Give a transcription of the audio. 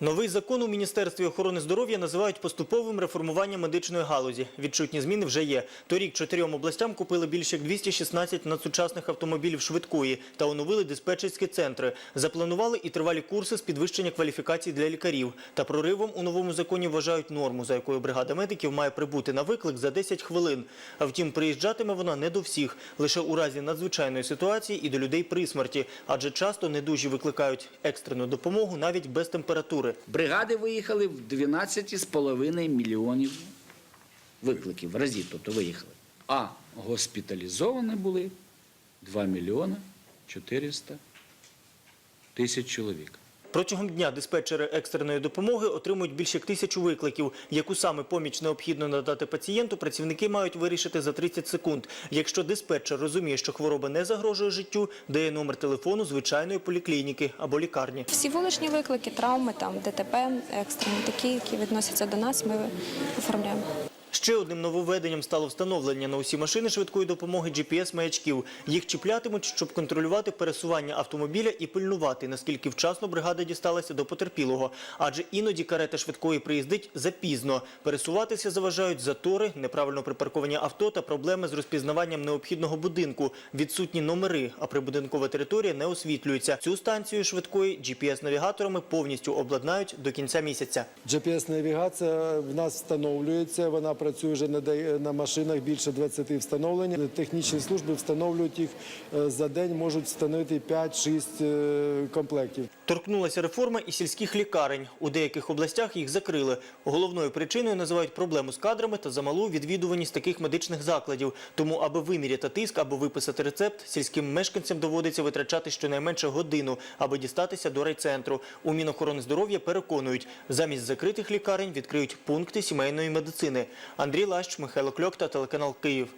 Новий закон у Міністерстві охорони здоров'я називають поступовим реформуванням медичної галузі. Відчутні зміни вже є. Торік чотирьом областям купили більше як 216 надсучасних автомобілів швидкої та оновили диспетчерські центри. Запланували і тривалі курси з підвищення кваліфікації для лікарів. Та проривом у новому законі вважають норму, за якою бригада медиків має прибути на виклик за 10 хвилин. А втім, приїжджатиме вона не до всіх, лише у разі надзвичайної ситуації і до людей при смерті, адже часто недужі викликають екстрену допомогу навіть без температури. Бригади виїхали в 12,5 мільйонів викликів разів, тобто виїхали. А госпіталізовані були 2 мільйони 400 тисяч чоловік. Протягом дня диспетчери екстреної допомоги отримують більше тисячу викликів. Яку саме поміч необхідно надати пацієнту, працівники мають вирішити за 30 секунд. Якщо диспетчер розуміє, що хвороба не загрожує життю, дає номер телефону звичайної поліклініки або лікарні. Всі вуличні виклики, травми, там ДТП, екстрені такі, які відносяться до нас, ми оформляємо. Ще одним нововведенням стало встановлення на усі машини швидкої допомоги GPS-маячків. Їх чіплятимуть, щоб контролювати пересування автомобіля і пильнувати, наскільки вчасно бригада дісталася до потерпілого. Адже іноді карета швидкої приїздить запізно. Пересуватися заважають затори, неправильно припарковані авто та проблеми з розпізнаванням необхідного будинку. Відсутні номери, а прибудинкова територія не освітлюється. Цю станцію швидкої GPS-навігаторами повністю обладнають до кінця місяця. GPS-навігація в нас встановлюється, вона працює вже на машинах більше 20 встановлень. Технічні служби встановлюють їх е, за день, можуть встановити 5-6 е, комплектів. Торкнулася реформа і сільських лікарень. У деяких областях їх закрили. Головною причиною називають проблему з кадрами та замалу відвідуваність таких медичних закладів. Тому, аби виміряти тиск або виписати рецепт, сільським мешканцям доводиться витрачати щонайменше годину, аби дістатися до райцентру. У Мінохорони здоров'я переконують, замість закритих лікарень відкриють пункти сімейної медицини. Андрій Лащ, Михайло Кльок та телеканал Київ.